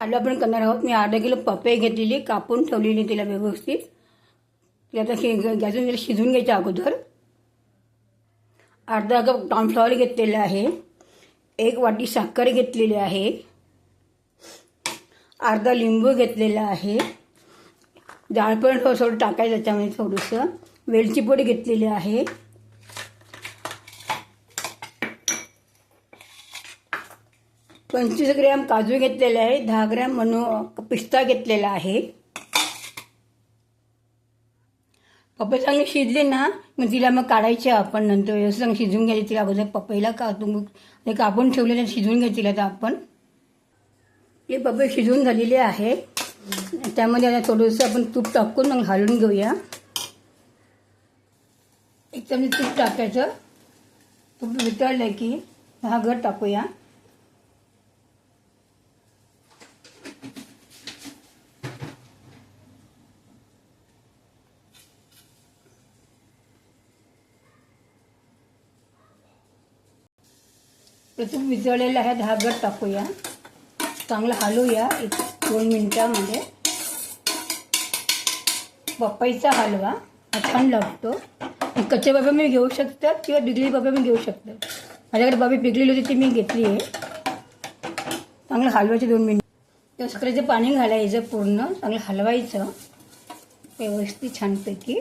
आलू आपण करणार आहोत. मी अर्धा किलो पपई घेतलेली कापून ठेवलेली तिला व्यवस्थित. ती आता शि गॅसून तिला शिजवून घ्यायच्या अगोदर. अर्धा कप कॉर्नफ्लॉवर घेतलेलं आहे. एक वाटी साखर घेतलेली आहे. अर्धा लिंबू घेतलेला आहे. जाळपण थोडं थोडं टाकायचं त्याच्यामध्ये थोडंसं. वेलची पूड घेतलेली आहे. पंचवीस ग्रॅम काजू घेतलेले आहे दहा ग्रॅम मनो पिस्ता घेतलेला आहे. पपई चांगली शिजली ना मग तिला मग काढायची आपण नंतर व्यवस्थित चांगली शिजवून घ्यायची. तिला अगोदर पपईला कापून कापून ठेवलेलं शिजवून घ्यायची तिला तर आपण. हे पपई शिजवून झालेली आहे. त्यामध्ये आता थोडंसं आपण तूप टाकून मग घालून घेऊया. एक चमचे तूप टाकायचं. तूप वितळलं की हा घर टाकूया. तर विजळलेला ह्या आहे दहा गट टाकूया. चांगलं हलवूया एक दोन मिनटामध्ये. पपईचा हलवा हा छान लागतो. कच्चे बाबा मी घेऊ शकतात किंवा बिगली बाबा मी घेऊ शकते माझ्याकडे बाबी पिकलेली होती ती मी घेतली आहे. चांगलं हलवायचे दोन मिनिट. त्या सगळ्याचं पाणी घालायचं पूर्ण. चांगलं हलवायचं. व्यवस्थित छानपैकी.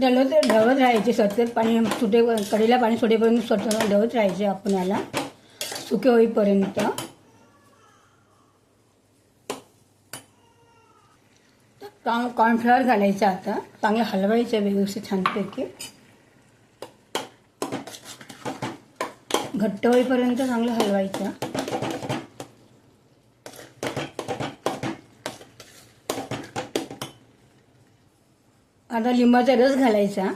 ढवत ढवत राहायचे सतत पाणी सुटे कडेला पाणी सुटेपर्यंत स्वतः ढवत राहायचे आपण याला सुके होईपर्यंत. कॉर्न कॉर्नफ्लॉवर घालायचं आता. चांगलं हलवायचं व्यवस्थित छानपैकी. घट्ट होईपर्यंत चांगलं हलवायचं. आता लिंबाचा रस घालायचा.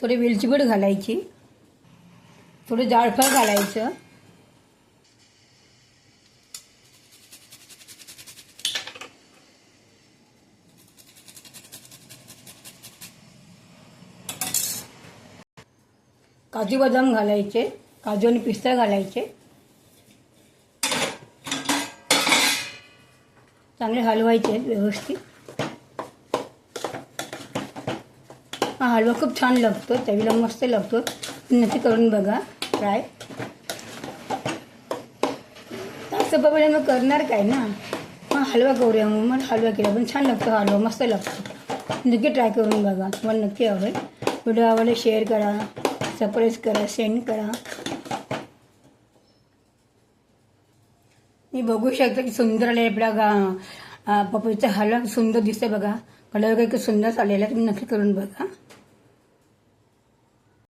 थोडी वेलची घालायची. थोडं जाळफळ घालायचं. काजू बदाम घालायचे. काजू आणि पिस्ता घालायचे. चांगले हलवायचे आहेत व्यवस्थित. हा हलवा खूप छान लागतो चवीला मस्त लागतो. नक्की करून बघा ट्राय असं बघा मग करणार काय ना? हा हलवा करूया मग मग हलवा केला पण छान लागतो हा हलवा मस्त लागतो. नक्की ट्राय करून बघा तुम्हाला नक्की आवडेल. व्हिडिओ आवडले शेअर करा सबस्क्राईब करा सेंड करा. मी बघू शकता की सुंदर आले आपल्या गा पपईचा हलक सुंदर दिसतंय बघा. कलर काही सुंदर आलेला आहे तुम्ही नक्की करून बघा.